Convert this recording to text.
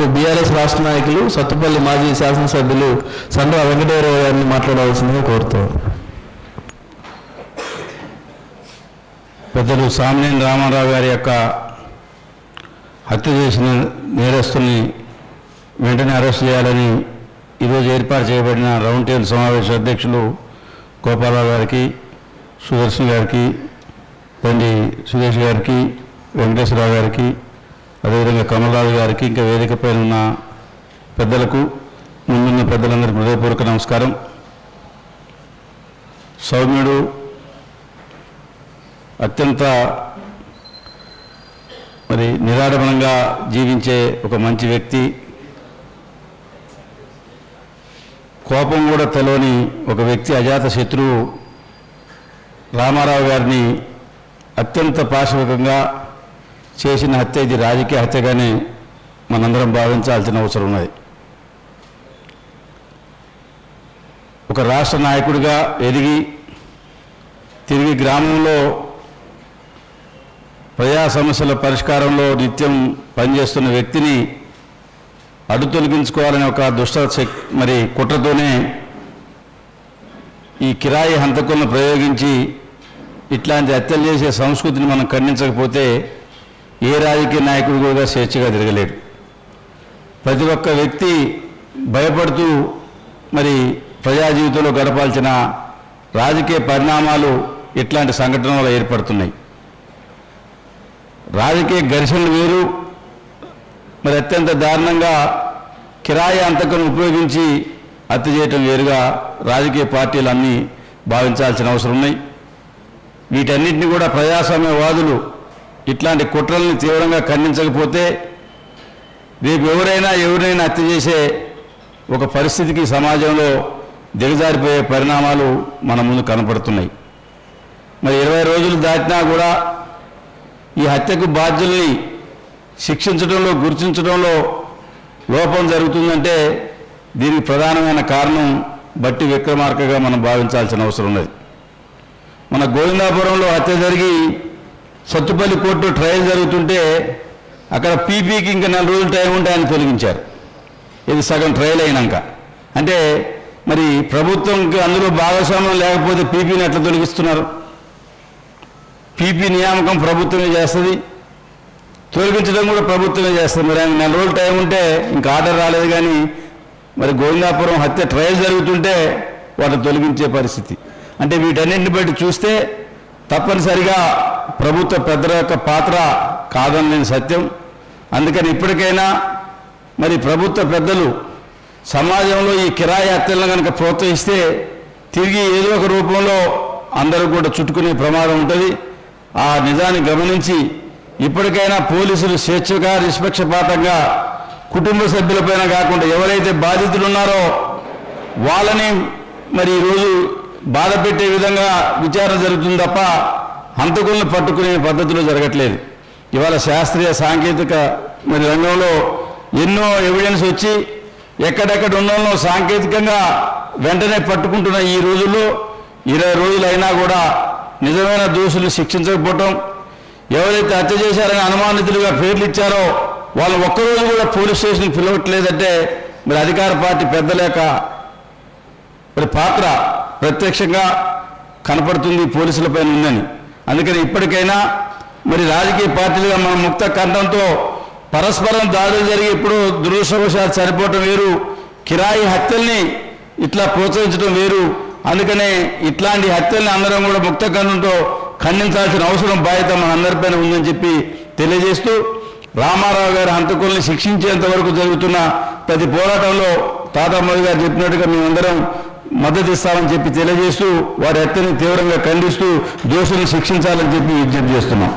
ఇప్పుడు బీఆర్ఎస్ రాష్ట్ర నాయకులు సత్తుపల్లి మాజీ శాసనసభ్యులు సండ్ర వెంకటేశ్వరరావు గారిని మాట్లాడవలసిందిగా కోరుతారు పెద్దలు సామినేని రామారావు గారి యొక్క హత్య చేసిన నేరస్తుల్ని వెంటనే అరెస్ట్ చేయాలని ఈరోజు ఏర్పాటు చేయబడిన రౌండ్ టేబుల్ సమావేశ అధ్యక్షులు గోపాలరావు గారికి సుదర్శన్ గారికి తండ్రి సురేష్ గారికి వెంకటేశ్వరరావు గారికి అదేవిధంగా కమలరాజు గారికి ఇంకా వేదిక పైన ఉన్న పెద్దలకు ముందున్న పెద్దలందరికీ హృదయపూర్వక నమస్కారం. సౌమ్యుడు అత్యంత మరి నిరాడంబరంగా జీవించే ఒక మంచి వ్యక్తి. కోపం కూడా తెలవని ఒక వ్యక్తి అజాత శత్రువు రామారావు గారిని అత్యంత పాశవికంగా చేసిన హత్య ఇది రాజకీయ హత్యగానే మనందరం భావించాల్సిన అవసరం ఉన్నది. ఒక రాష్ట్ర నాయకుడిగా ఎదిగి తిరిగి గ్రామంలో ప్రజా సమస్యల పరిష్కారంలో నిత్యం పనిచేస్తున్న వ్యక్తిని అడ్డు తొలగించుకోవాలని ఒక దుష్ట మరి కుట్రతోనే ఈ కిరాయి హంతకులను ప్రయోగించి ఇట్లాంటి హత్యలు చేసే సంస్కృతిని మనం ఖండించకపోతే ఏ రాజకీయ నాయకుడు కూడా స్వేచ్ఛగా తిరగలేడు. ప్రతి ఒక్క వ్యక్తి భయపడుతూ మరి ప్రజా జీవితంలో గడపాల్సిన రాజకీయ పరిణామాలు ఇట్లాంటి సంఘటనలు వల్ల ఏర్పడుతున్నాయి. రాజకీయ ఘర్షణలు వేరు మరి అత్యంత దారుణంగా కిరాయి అంతకం ఉపయోగించి హత్య చేయటం వేరుగా రాజకీయ పార్టీలన్నీ భావించాల్సిన అవసరం ఉన్నాయి. వీటన్నిటిని కూడా ప్రజాస్వామ్యవాదులు ఇట్లాంటి కుట్రల్ని తీవ్రంగా ఖండించకపోతే రేపు ఎవరైనా ఎవరైనా హత్య చేసే ఒక పరిస్థితికి సమాజంలో దిగజారిపోయే పరిణామాలు మన ముందు కనపడుతున్నాయి. మరి ఇరవై రోజులు దాటినా కూడా ఈ హత్యకు బాధ్యుల్ని శిక్షించడంలో గుర్తించడంలో లోపం జరుగుతుందంటే దీనికి ప్రధానమైన కారణం బట్టి విక్రమార్కగా మనం భావించాల్సిన అవసరం ఉన్నది. మన గోవిందాపురంలో హత్య జరిగి సత్తుపల్లి కోర్టు ట్రయల్ జరుగుతుంటే అక్కడ పీపీకి ఇంకా నెల రోజులు టైం ఉంటే ఆయన తొలగించారు. ఇది సగం ట్రయల్ అయినాక. అంటే మరి ప్రభుత్వంకి అందులో భాగస్వామ్యం లేకపోతే పీపీని ఎట్లా తొలగిస్తున్నారు? పీపీ నియామకం ప్రభుత్వమే చేస్తుంది. తొలగించడం కూడా ప్రభుత్వమే చేస్తుంది. మరి ఆయన నెల రోజులు టైం ఉంటే ఇంకా ఆర్డర్ రాలేదు కానీ మరి గోవిందాపురం హత్య ట్రయల్ జరుగుతుంటే వాటిని తొలగించే పరిస్థితి. అంటే వీటన్నింటిని బట్టి చూస్తే తప్పనిసరిగా ప్రభుత్వ పెద్దల యొక్క పాత్ర కాదని నేను సత్యం. అందుకని ఇప్పటికైనా మరి ప్రభుత్వ పెద్దలు సమాజంలో ఈ కిరాయి హత్యలను కనుక ప్రోత్సహిస్తే తిరిగి ఏదో ఒక రూపంలో అందరూ కూడా చుట్టుకునే ప్రమాదం ఉంటుంది. ఆ నిజాన్ని గమనించి ఇప్పటికైనా పోలీసులు స్వేచ్ఛగా నిష్పక్షపాతంగా కుటుంబ సభ్యులపైన కాకుండా ఎవరైతే బాధితులు ఉన్నారో వాళ్ళని మరి ఈరోజు బాధ పెట్టే విధంగా విచారణ జరుగుతుంది తప్ప హంతకులను పట్టుకునే పద్ధతిలో జరగట్లేదు. ఇవాళ శాస్త్రీయ సాంకేతిక మరి రంగంలో ఎన్నో ఎవిడెన్స్ వచ్చి ఎక్కడెక్కడ ఉన్నోళ్ళో సాంకేతికంగా వెంటనే పట్టుకుంటున్న ఈ రోజుల్లో ఇరవై రోజులైనా కూడా నిజమైన దోషులు శిక్షించకపోవటం ఎవరైతే హత్య చేశారని అనుమానితులుగా పేర్లు ఇచ్చారో వాళ్ళు ఒక్కరోజు కూడా పోలీస్ స్టేషన్కి పిలవట్లేదంటే మరి అధికార పార్టీ పెద్దలేక మరి పాత్ర ప్రత్యక్షంగా కనపడుతుంది పోలీసులపైన ఉందని. అందుకని ఇప్పటికైనా మరి రాజకీయ పార్టీలుగా మన ముక్త కంఠంతో పరస్పరం దాడులు జరిగి ఇప్పుడు దురదృష్టవశాత్తు చనిపోవటం వేరు కిరాయి హత్యల్ని ఇట్లా ప్రోత్సహించడం వేరు. అందుకనే ఇట్లాంటి హత్యల్ని అందరం కూడా ముక్త కంఠంతో ఖండించాల్సిన అవసరం బాధ్యత మన అందరిపైన ఉందని చెప్పి తెలియజేస్తూ రామారావు గారి హంతకుల్ని శిక్షించేంత వరకు జరుగుతున్న ప్రతి పోరాటంలో తాతామోదీ గారు చెప్పినట్టుగా మేమందరం మద్దతు ఇస్తామని చెప్పి తెలియజేస్తూ వారి హత్యను తీవ్రంగా ఖండిస్తూ దోషులను శిక్షించాలని చెప్పి విజ్ఞప్తి చేస్తున్నాం.